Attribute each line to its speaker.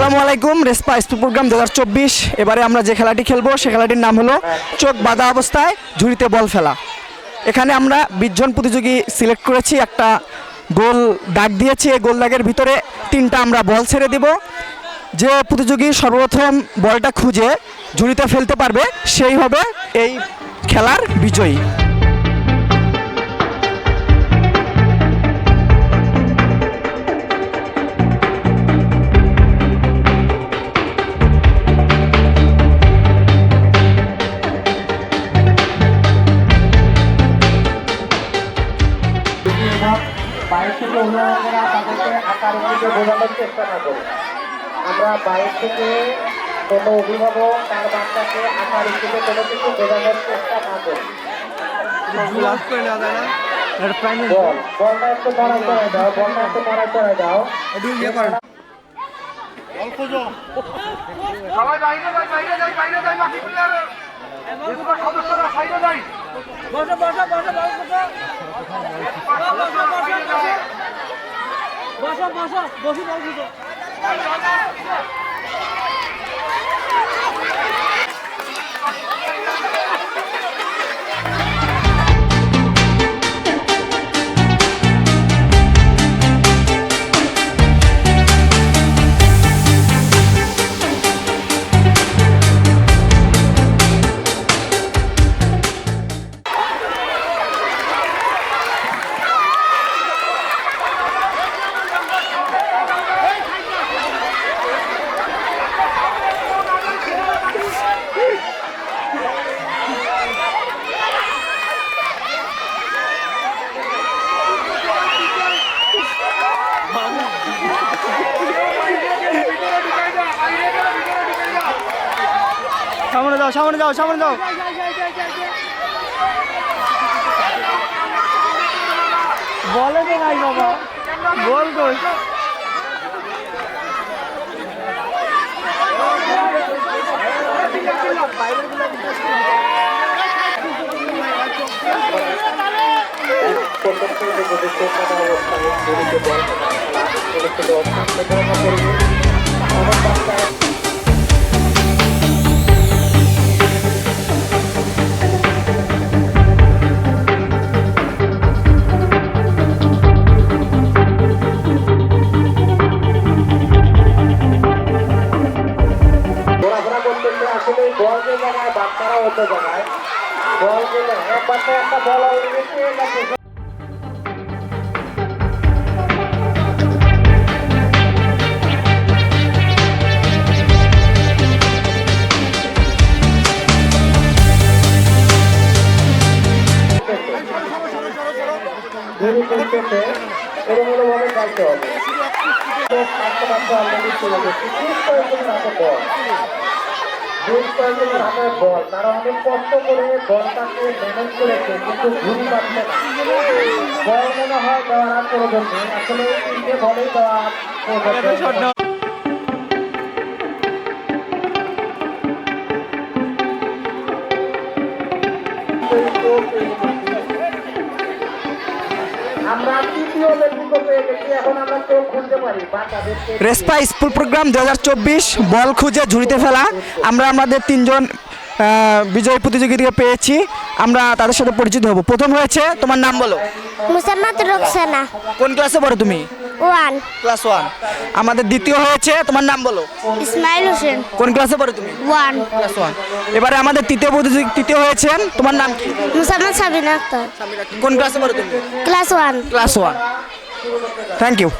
Speaker 1: আসসালামু আলাইকুম, রেসপা sport programme দু হাজার চব্বিশ। এবারে আমরা যে খেলাটি খেলব, সে খেলাটির নাম হলো চোখ বাঁধা অবস্থায় ঝুড়িতে বল ফেলা। এখানে আমরা বিশজন প্রতিযোগী সিলেক্ট করেছি, একটা গোল দাগ দিয়েছি, এই গোল দাগের ভিতরে তিনটা আমরা বল ছেড়ে দেব। যে প্রতিযোগী সর্বপ্রথম বলটা খুঁজে ঝুড়িতে ফেলতে পারবে, সেই হবে এই খেলার বিজয়ী।
Speaker 2: ইঙ্গিতে বোঝানোর চেষ্টা না করি। আমরা বাইরে থেকে কোনো অভিভাবক তার বাচ্চাকে আকার ইঙ্গিতে কোনো কিছু বোঝানোর চেষ্টা না করি। বল বলটা একটু মরাই করে দাও বলটা একটু মরাই করে দাও।
Speaker 3: সবাই বাইরে যাই বাইরে যাই বাইরে যাই বাকি প্লেয়ার সদস্যরা সাইডে যাই।
Speaker 1: বসো বসো বসে সামনে যাও সামনে যাও সামনে যাও বলে তো নাই বাবা। বল কই
Speaker 2: অবস্থায় জায়গায় বাচ্চারা অন্য জায়গায় বল যে জায়গায় এক বাচ্চা একটা হবে। পাঁচশো বল তারা অনেক কষ্ট করে বলটাকে ম্যানেজ করেছে কিন্তু ঘুরি মনে হয় দেওয়ার প্রয়োজন আসলে নেই। আমরা
Speaker 1: রেসপা স্কুল প্রোগ্রাম দু হাজার চব্বিশ বল খুঁজে ঝুড়িতে ফেলা। আমরা আমাদের তিনজন বিজয় প্রতিযোগীকে পেয়েছি। আমরা তাদের সাথে পরিচিত হব। প্রথম হয়েছে তোমার নাম বলো।
Speaker 4: মুসাম্মাদ রোকসানা।
Speaker 1: কোন ক্লাসে পড়ো তুমি?
Speaker 4: ওয়ান।
Speaker 1: Class one. আমাদের দ্বিতীয় হয়েছে তোমার নাম বলো।
Speaker 4: ইসমাইল হোসেন।
Speaker 1: কোন ক্লাসে পড়ো তুমি?
Speaker 4: ওয়ান।
Speaker 1: Class one. এবারে আমাদের তৃতীয় প্রতিযোগী তৃতীয় হয়েছেন তোমার নাম কি?
Speaker 4: মুসাম্মদ সাবিনা আক্তার।
Speaker 1: কোন ক্লাসে পড়ো তুমি?
Speaker 4: Class one.
Speaker 1: Class one. Thank you